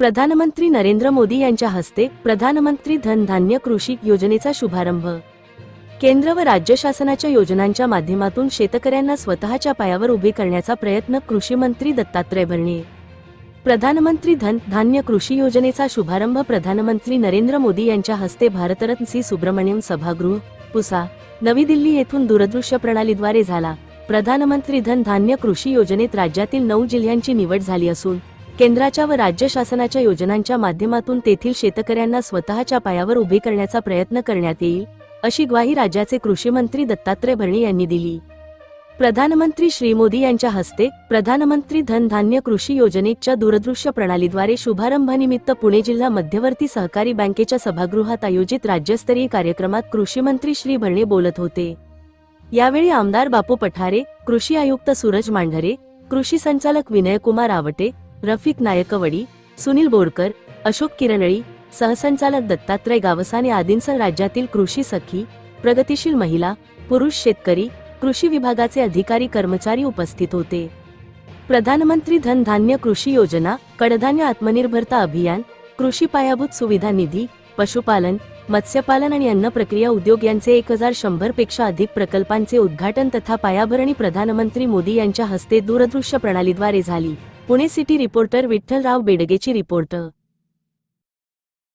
प्रधानमंत्री नरेंद्र मोदी यांच्या हस्ते प्रधानमंत्री धन धान्य कृषी योजनेचा शुभारंभ. केंद्र व राज्य शासनाच्या योजनांच्या माध्यमातून शेतकऱ्यांना स्वतःच्या पायावर उभे करण्याचा प्रयत्न कृषी मंत्री दत्तात्रय भरणे. प्रधानमंत्री धन धान्य कृषी योजनेचा शुभारंभ प्रधानमंत्री नरेंद्र मोदी यांच्या हस्ते भारतरत्न सी. सुब्रमण्यम सभागृह पुसा नवी दिल्ली येथून दूरदृश्य प्रणालीद्वारे झाला. प्रधानमंत्री धन धान्य कृषी योजनेत राज्यातील नऊ जिल्ह्यांची निवड झाली असून केंद्राच्या व राज्य शासनाच्या योजनांच्या माध्यमातून तेथील शेतकऱ्यांना स्वतःच्या पायावर उभे करण्याचा प्रयत्न करण्यात येईल अशी ग्वाही राज्याचे कृषी मंत्री दत्तात्रय भरणे यांनी दिली. प्रधानमंत्री श्री मोदी यांच्या हस्ते प्रधानमंत्री धन धान्य कृषी योजनेच्या दूरदृश्य प्रणालीद्वारे शुभारंभानिमित्त पुणे जिल्हा मध्यवर्ती सहकारी बँकेच्या सभागृहात आयोजित राज्यस्तरीय कार्यक्रमात कृषी मंत्री श्री भरणे बोलत होते. यावेळी आमदार बापू पठारे कृषी आयुक्त सूरज मांढरे कृषी संचालक विनयकुमार आवटे रफिक नायकवडी सुनील बोरकर अशोक किरणळी सहसंचालक दत्तात्रय गावसाने आदींसह राज्यातील कृषी सखी प्रगतिशील महिला पुरुष शेतकरी कृषी विभागाचे अधिकारी कर्मचारी उपस्थित होते. प्रधानमंत्री धन धान्य कृषी योजना कडधान्य आत्मनिर्भरता अभियान कृषी पायाभूत सुविधा निधी पशुपालन मत्स्यपालन आणि अन्न प्रक्रिया उद्योग यांचे एक हजार शंभरपेक्षा अधिक प्रकल्पांचे उद्घाटन तथा पायाभरणी प्रधानमंत्री मोदी यांच्या हस्ते दूरदृश्य प्रणालीद्वारे झाली. पुणे सिटी रिपोर्टर विठ्ठलराव बेडगेची रिपोर्टर